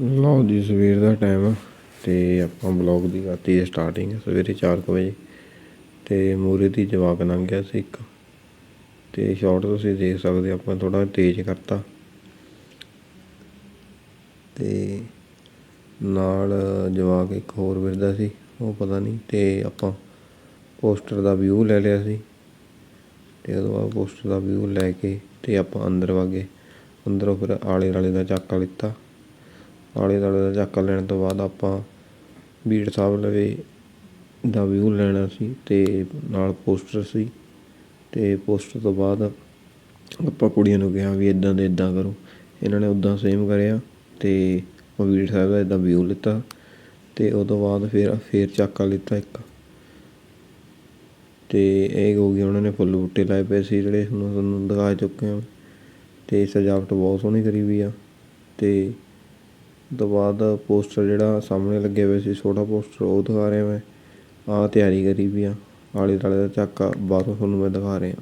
ਲਓ ਜੀ, ਸਵੇਰ ਦਾ ਟਾਈਮ ਆ ਤੇ ਆਪਾਂ ਬਲੌਗ ਦੀ ਕਰਤੀ ਹੈ ਸਟਾਰਟਿੰਗ ਸਵੇਰੇ 4 ਵਜੇ। ਤੇ ਮੂਰੇ ਦੀ ਜਵਾਕ ਲੰਘ ਗਿਆ ਸੀ ਇੱਕ। ਤੇ ਸ਼ਾਰਟ ਤੁਸੀਂ ਦੇਖ ਸਕਦੇ ਹੋ, ਆਪਾਂ ਥੋੜਾ ਤੇਜ਼ ਕਰਤਾ। ਤੇ ਨਾਲ ਜਵਾਕ ਇੱਕ ਹੋਰ ਵਿਰਦਾ ਸੀ, ਉਹ ਪਤਾ ਨਹੀਂ, ਤੇ ਆਪਾਂ ਪੋਸਟਰ ਦਾ ਵਿਊ ਲੈ ਲਿਆ ਸੀ। ਤੇ ਉਹਦੇ ਬਾਅਦ ਪੋਸਟਰ ਦਾ ਵਿਊ ਲੈ ਕੇ ਤੇ ਆਪਾਂ ਅੰਦਰ ਵਾਗੇ ਅੰਦਰੋਂ ਫਿਰ ਆਲੇ ਦੁਆਲੇ ਦਾ ਝਾਕਾ ਲਿੱਤਾ। ਆਲੇ ਦੁਆਲੇ ਦਾ ਝਾਕਾ ਲੈਣ ਤੋਂ ਬਾਅਦ ਆਪਾਂ ਬੀੜ ਸਾਹਿਬ ਲਵੇ ਦਾ ਵਿਊ ਲੈਣਾ ਸੀ ਅਤੇ ਨਾਲ ਪੋਸਟਰ ਸੀ ਅਤੇ ਪੋਸਟਰ ਤੋਂ ਬਾਅਦ ਆਪਾਂ ਕੁੜੀਆਂ ਨੂੰ ਕਿਹਾ ਵੀ ਇੱਦਾਂ ਦੇ ਇੱਦਾਂ ਕਰੋ। ਇਹਨਾਂ ਨੇ ਉੱਦਾਂ ਸੇਮ ਕਰਿਆ ਅਤੇ ਆਪਾਂ ਬੀੜ ਸਾਹਿਬ ਦਾ ਇੱਦਾਂ ਵਿਊ ਲਿੱਤਾ ਅਤੇ ਉਹ ਤੋਂ ਬਾਅਦ ਫਿਰ ਫਿਰ ਝਾਕਾ ਲਿੱਤਾ ਇੱਕ। ਅਤੇ ਇਹ ਹੋ ਗਿਆ ਉਹਨਾਂ ਨੇ ਫੁੱਲ ਬੂਟੇ ਲਾਏ ਪਏ ਸੀ ਜਿਹੜੇ ਹੁਣ ਤੁਹਾਨੂੰ ਦਿਖਾ ਚੁੱਕੇ ਹਾਂ। ਅਤੇ ਸਜਾਵਟ ਬਹੁਤ ਸੋਹਣੀ ਕਰੀ ਵੀ ਆ ਅਤੇ ਤੋਂ ਬਾਅਦ ਪੋਸਟਰ ਜਿਹੜਾ ਸਾਹਮਣੇ ਲੱਗੇ ਹੋਏ ਸੀ, ਛੋਟਾ ਪੋਸਟਰ, ਉਹ ਦਿਖਾ ਰਿਹਾ ਮੈਂ। ਆਹ ਤਿਆਰੀ ਕਰੀ ਵੀ ਆ। ਆਲੇ ਦੁਆਲੇ ਦਾ ਝਾਕਾ ਬਾਹਰੋਂ ਤੁਹਾਨੂੰ ਮੈਂ ਦਿਖਾ ਰਿਹਾ।